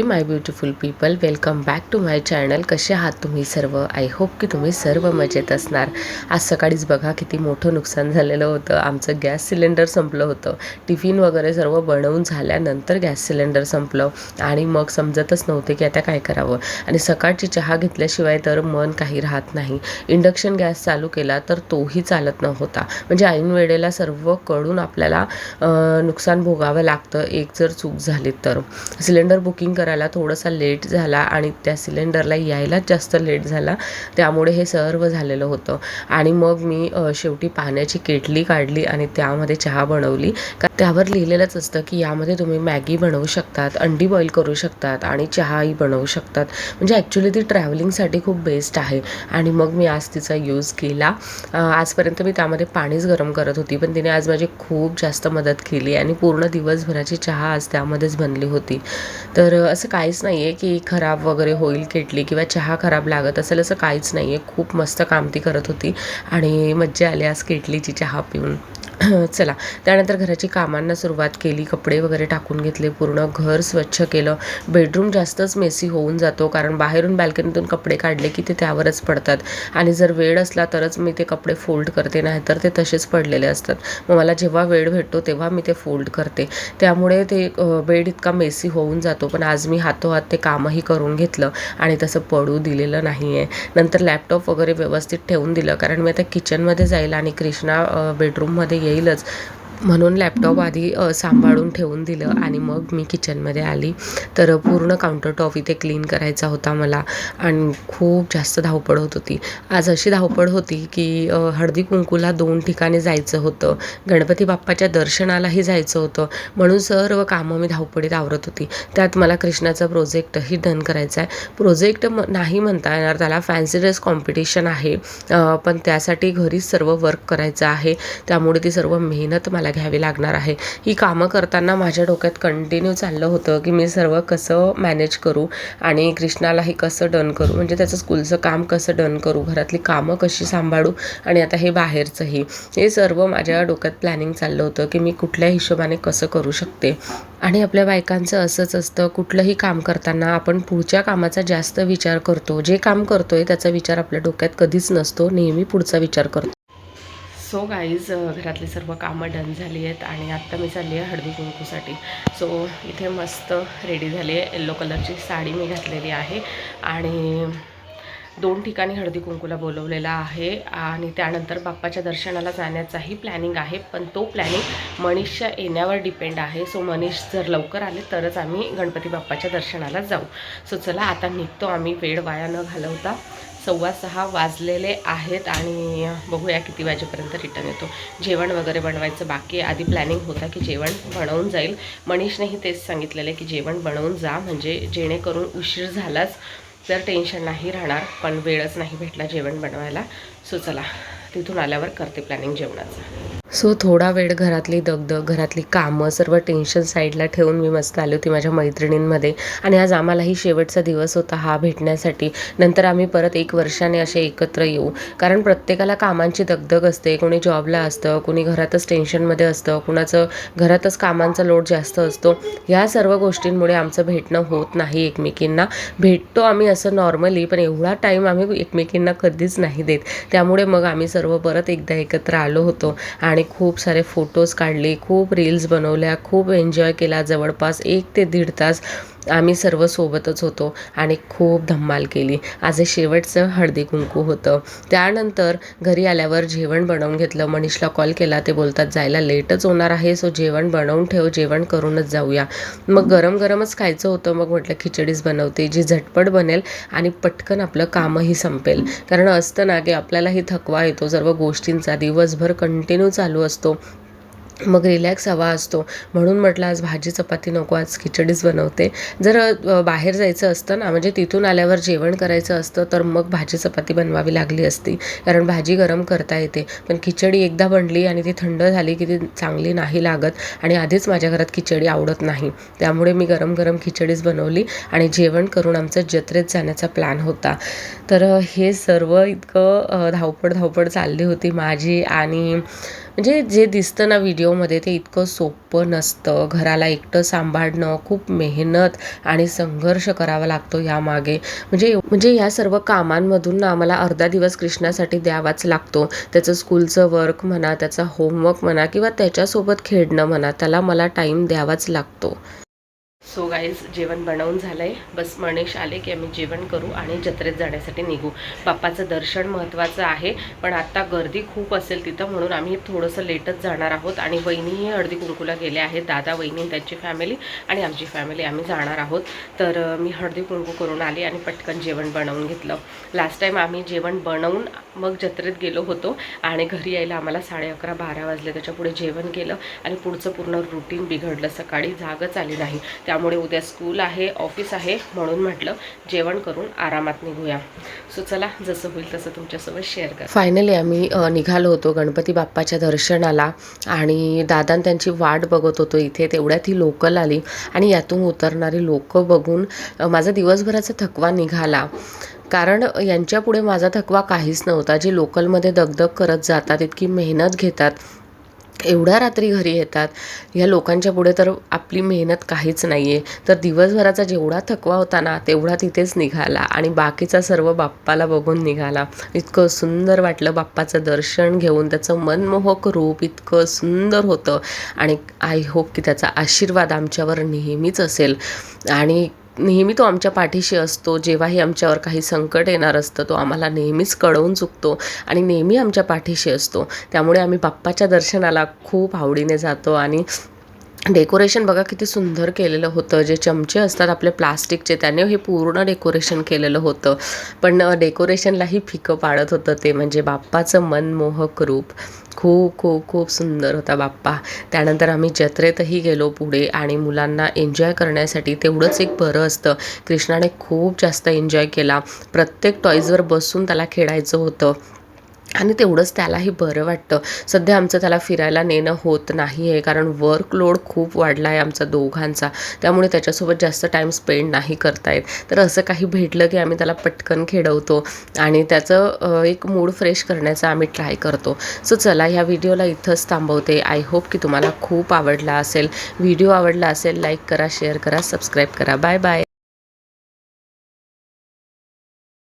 Hey my beautiful people welcome back to my channel कसे आहात तुम्ही सर्व? आय होप की तुम्ही सर्व मजेत असणार. आज सकाळीच बघा किती मोठं नुकसान झालेलं होतं. आमचं गॅस सिलेंडर संपलं होतं. टिफिन वगैरे सर्व बनवून झाल्यानंतर गॅस सिलेंडर संपलं. आणि मग समजतच नव्हते की आता काय करावं. आणि सकाळची चहा घेतल्याशिवाय तर मन काही राहत नाही. इंडक्शन गॅस चालू केला तर तोही चालत नव्हता. म्हणजे ऐन वेळेला सर्वकडून आपल्याला नुकसान भोगावं लागतं. एक जर चूक झाली तर. सिलेंडर बुकिंग करायला थोडासा लेट झाला आणि त्या सिलेंडरला यायलाच जास्त लेट झाला. त्यामुळे हे सर्व झालेलं होतं. आणि मग मी शेवटी पाण्याची केटली काढली आणि त्यामध्ये चहा बनवली. का त्यावर लिहिलेलंच असतं की यामध्ये तुम्ही मॅगी बनवू शकतात अंडी बॉईल करू शकतात आणि चहाही बनवू शकतात. म्हणजे ॲक्च्युली ती ट्रॅव्हलिंगसाठी खूप बेस्ट आहे. आणि मग मी आज तिचा यूज केला. आजपर्यंत मी त्यामध्ये पाणीच गरम करत होती पण तिने आज माझी खूप जास्त मदत केली आणि पूर्ण दिवसभराची चहा आज त्यामध्येच बनली होती. तर असं काहीच नाही आहे की खराब वगैरे होईल केटली किंवा चहा खराब लागत असेल असं काहीच नाही आहे खूप मस्त काम ती करत होती आणि मज्जा आली आज केटलीची चहा पिऊन. चला. त्यानंतर घराची कामांना सुरुवात केली. कपडे वगैरे टाकून घेतले. पूर्ण घर स्वच्छ केलं. बेडरूम जास्तच मेसी होऊन जातो कारण बाहेरून बॅल्कनीतून कपडे काढले की ते त्यावरच पडतात. आणि जर वेळ असला तरच मी ते कपडे फोल्ड करते. नाहीतर ते तसेच पडलेले असतात. मग मला जेव्हा वेळ भेटतो तेव्हा मी ते फोल्ड करते. त्यामुळे ते बेड इतका मेसी होऊन जातो. पण आज मी हातोहात ते कामही करून घेतलं आणि तसं पडू दिलेलं नाही आहे नंतर लॅपटॉप वगैरे व्यवस्थित ठेवून दिलं. कारण मी आता किचनमध्ये जाईल आणि कृष्णा बेडरूममध्ये बेडरूममध्ये येईलच म्हणून लॅपटॉप आधी सांभाळून ठेवून दिलं आणि मग मी किचनमध्ये आली. तर पूर्ण काउंटर टॉप इथे क्लीन करायचा होता मला आणि खूप जास्त धावपळ होत होती. आज अशी धावपळ होती की हळदी कुंकूला दोन ठिकाणी जायचं होतं. गणपती बाप्पाच्या दर्शनालाही जायचं होतं. म्हणून सर्व कामं मी धावपळीत आवरत होती. त्यात मला कृष्णाचा प्रोजेक्टही डन करायचा आहे प्रोजेक्ट म नाही म्हणता येणार त्याला फॅन्सी ड्रेस कॉम्पिटिशन आहे. पण त्यासाठी घरीच सर्व वर्क करायचं आहे. त्यामुळे ती सर्व मेहनत मला घ्यावी लागणार आहे. ही कामं करताना माझ्या डोक्यात कंटिन्यू चाललं होतं की मी सर्व कसं मॅनेज करू आणि कृष्णालाही कसं डन करू. म्हणजे त्याचं स्कूलचं काम कसं डन करू घरातली कामं कशी सांभाळू आणि आता हे बाहेरचंही. हे सर्व माझ्या डोक्यात प्लॅनिंग चाललं होतं की मी कुठल्या हिशोबाने कसं करू शकते. आणि आपल्या बायकांचं असंच असतं कुठलंही काम करताना आपण पुढच्या कामाचा जास्त विचार करतो. जे काम करतोय त्याचा विचार आपल्या डोक्यात कधीच नसतो नेहमी पुढचा विचार करतो. सो गाईज घरातली सर्व कामं डन झाली आहेत आणि आत्ता मी चालली आहे हळदी कुंकूसाठी सो इथे मस्त रेडी झाली आहे. येल्लो कलरची साडी मी घातलेली आहे आणि दोन ठिकाणी हळदी कुंकूला बोलवलेलं आहे आणि त्यानंतर बाप्पाच्या दर्शनाला जाण्याचाही प्लॅनिंग आहे. पण तो प्लॅनिंग मनीषच्या येण्यावर डिपेंड आहे. सो मनीष जर लवकर आले तरच आम्ही गणपती बाप्पाच्या दर्शनाला जाऊ. सो चला आता निघतो. आम्ही वेळ वाया न घालवता. सव्वा सहा वाजलेले आहेत आणि बघूया किती वाजेपर्यंत रिटर्न येतो. जेवण वगैरे बनवायचं बाकी आधी प्लॅनिंग होता की जेवण बनवून जाईल. मनीषनेही तेच सांगितलेलं आहे की जेवण बनवून जा. म्हणजे जेणेकरून उशीर झालाच तर टेन्शन नाही राहणार पण वेळच नाही भेटला जेवण बनवायला. सो चला तिथून आल्यावर करते प्लॅनिंग जेवणाचं. सो थोडा वेळ घरातली दगदग घरातली कामं सर्व टेन्शन साईडला ठेवून मी मस्त आली होती माझ्या मैत्रिणींमध्ये. आणि आज आम्हालाही शेवटचा दिवस होता हा भेटण्यासाठी. नंतर आम्ही परत एक वर्षाने असे एकत्र येऊ. कारण प्रत्येकाला कामांची दगदग असते. कोणी जॉबला असतं कोणी घरातच टेन्शनमध्ये असतं कुणाचं घरातच कामांचा लोड जास्त असतो. ह्या सर्व गोष्टींमुळे आमचं भेटणं होत नाही एकमेकींना. भेटतो आम्ही असं नॉर्मली पण एवढा टाईम आम्ही एकमेकींना कधीच नाही देत. त्यामुळे मग आम्ही सर्व परत एकदा एकत्र आलो होतो. आणि खूप सारे फोटोज काढले खूप रील्स बनवल्या खूप एन्जॉय केला. जवळपास एक ते दीड तास आम्ही सर्व सोबतच होतो आणि खूप धम्माल केली. आज शेवटचं हळदी कुंकू होतं. त्यानंतर घरी आल्यावर जेवण बनवून घेतलं. मनीषला कॉल केला. ते बोलतात जायला लेटच होणार आहे सो जेवण बनवून ठेव जेवण करूनच जाऊया. मग गरम गरमच खायचं होतं. मग म्हटलं खिचडीच बनवते जी झटपट बनेल आणि पटकन आपलं कामही संपेल. कारण असतं ना की आपल्यालाही थकवा येतो. सर्व गोष्टींचा दिवसभर कंटिन्यू चालू असतो. मग रिलॅक्स हवा असतो. म्हणून म्हटलं आज भाजी चपाती नको आज खिचडीच बनवते. जर बाहेर जायचं असतं ना म्हणजे तिथून आल्यावर जेवण करायचं असतं तर मग भाजी चपाती बनवावी लागली असती. कारण भाजी गरम करता येते. पण खिचडी एकदा बनली आणि ती थंड झाली की ती चांगली नाही लागत. आणि आधीच माझ्या घरात खिचडी आवडत नाही. त्यामुळे मी गरम गरम खिचडीच बनवली आणि जेवण करून आमचं जत्रेत जाण्याचा प्लॅन होता. तर हे सर्व इतकं धावपळ धावपळ चालली होती. माझी आणि म्हणजे जे दिसतं ना व्हिडिओमध्ये ते इतकं सोपं नसतं. घराला एकटं सांभाळणं खूप मेहनत आणि संघर्ष करावा लागतो यामागे म्हणजे म्हणजे या सर्व कामांमधून ना आम्हाला अर्धा दिवस कृष्णासाठी द्यावाच लागतो. त्याचं स्कूलचं वर्क म्हणा त्याचा होमवर्क म्हणा किंवा त्याच्यासोबत खेळणं म्हणा त्याला मला टाईम द्यावाच लागतो. सो गाईज जेवण बनवून झालं आहे बस मनीष आले की आम्ही जेवण करू आणि जत्रेत जाण्यासाठी निघू. बाप्पाचं दर्शन महत्त्वाचं आहे पण आत्ता गर्दी खूप असेल तिथं म्हणून आम्ही थोडंसं लेटच जाणार आहोत आणि वहिनीही हळदी कुंकूला गेले आहेत. दादा वहिनी त्यांची फॅमिली आणि आमची फॅमिली आम्ही जाणार आहोत. तर मी हळदी कुंकू करून आली आणि पटकन जेवण बनवून घेतलं. लास्ट टाईम आम्ही जेवण बनवून मग जत्रेत गेलो होतो आणि घरी यायला आम्हाला साडे अकरा बारा वाजले. त्याच्यापुढे जेवण केलं आणि पुढचं पूर्ण रुटीन बिघडलं. सकाळी जागच आली नाही. त्यामुळे उद्या स्कूल आहे ऑफिस आहे म्हणून म्हटलं जेवण करून आरामात निघूया. सो चला जसं होईल तसं तुमच्यासोबत शेअर करा. फायनली आम्ही निघालो होतो गणपती बाप्पाच्या दर्शनाला आणि दादान त्यांची वाट बघत होतो इथे तेवढ्यात ही लोकल आली आणि यातून उतरणारी लोकं बघून माझा दिवसभराचा थकवा निघाला. कारण यांच्यापुढे माझा थकवा काहीच नव्हता. जे लोकलमध्ये दगदग करत जातात इतकी मेहनत घेतात एवढ्या रात्री घरी येतात ह्या लोकांच्या पुढे तर आपली मेहनत काहीच नाही आहे तर दिवसभराचा जेवढा थकवा होता ना तेवढा तिथेच निघाला आणि बाकीचा सर्व बाप्पाला बघून निघाला. इतकं सुंदर वाटलं बाप्पाचं दर्शन घेऊन त्याचं मनमोहक रूप इतकं सुंदर होतं. आणि आय होप की त्याचा आशीर्वाद आमच्यावर नेहमीच असेल. आणि नेहमी तो आमच्या पाठीशी असतो जेव्हाही आमच्यावर काही संकट येणार असतं तो आम्हाला नेहमीच कळवून चुकतो आणि नेहमी आमच्या पाठीशी असतो. त्यामुळे आम्ही बाप्पाच्या दर्शनाला खूप आवडीने जातो आणि डेकोरेशन बघा किती सुंदर केलेलं होतं. जे चमचे असतात आपले प्लास्टिकचे त्याने हे पूर्ण डेकोरेशन केलेलं होतं. पण डेकोरेशनलाही फिकं पाडत होतं ते. म्हणजे बाप्पाचं मनमोहक रूप. खूप खूप खूप सुंदर होता बाप्पा. त्यानंतर आम्ही जत्रेतही गेलो पुढे आणि मुलांना एन्जॉय करण्यासाठी तेवढंच एक बरं असतं. कृष्णाने खूप जास्त एन्जॉय केला. प्रत्येक टॉईजवर बसून त्याला खेळायचं होतं. आणि तेवढंच त्यालाही बरं वाटतं. सध्या आमचं त्याला फिरायला नेणं होत नाही आहे कारण वर्कलोड खूप वाढला आहे आमचा दोघांचा. त्यामुळे त्याच्यासोबत जास्त टाईम स्पेंड नाही करता येत तर असं काही भेटलं की आम्ही त्याला पटकन खेळवतो आणि त्याचं एक मूड फ्रेश करण्याचा आम्ही ट्राय करतो. सो चला ह्या व्हिडिओला इथंच थांबवते. आय होप की तुम्हाला खूप आवडला असेल. व्हिडिओ आवडला असेल लाईक करा शेअर करा सबस्क्राईब करा. Bye bye